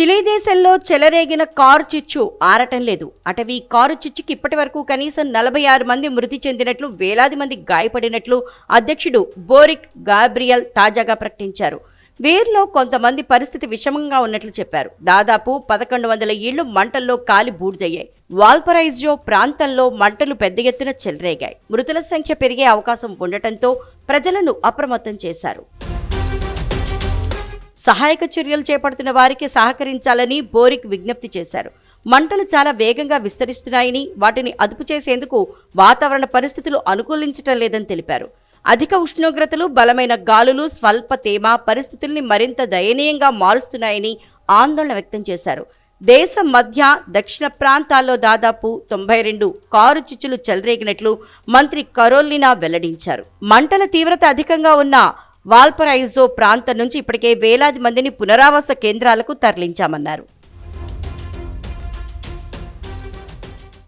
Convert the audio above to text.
Chile దేశంలో చెలరేగిన car చిచ్చు ఆరటం లేదు. అటవీ కారు చిచ్చుకి ఇప్పటి వరకు కనీసం నలభై ఆరు మంది మృతి చెందినట్లు వేలాది మంది గాయపడినట్లు అధ్యక్షుడు బోరిక్ గాబ్రియల్ తాజాగా ప్రకటించారు. వీరిలో కొంతమంది పరిస్థితి విషమంగా ఉన్నట్లు చెప్పారు. దాదాపు పదకొండు వందల ఇళ్ళు మంటల్లో కాలి బూడిదయ్యాయి. వాల్పరైజో ప్రాంతంలో మంటలు పెద్ద ఎత్తున చెలరేగాయి. మృతుల సంఖ్య పెరిగే అవకాశం ఉండటంతో ప్రజలను అప్రమత్తం చేశారు. సహాయక చర్యలు చేపడుతున్న వారికి సహకరించాలని బోరిక్ విజ్ఞప్తి చేశారు. మంటలు చాలా వేగంగా విస్తరిస్తున్నాయని వాటిని అదుపు చేసేందుకు వాతావరణ పరిస్థితులు అనుకూలించటం లేదని తెలిపారు. అధిక ఉష్ణోగ్రతలు బలమైన గాలులు స్వల్ప తేమ పరిస్థితుల్ని మరింత దయనీయంగా మారుస్తున్నాయని ఆందోళన వ్యక్తం చేశారు. దేశం మధ్య దక్షిణ ప్రాంతాల్లో దాదాపు తొంభై రెండు కారు చిచ్చులు చెలరేగినట్లు మంత్రి కరోలినా వెల్లడించారు. మంటల తీవ్రత అధికంగా ఉన్న వాల్పరైజో ప్రాంతం నుంచి ఇప్పటికే వేలాది మందిని పునరావాస కేంద్రాలకు తరలించామన్నారు.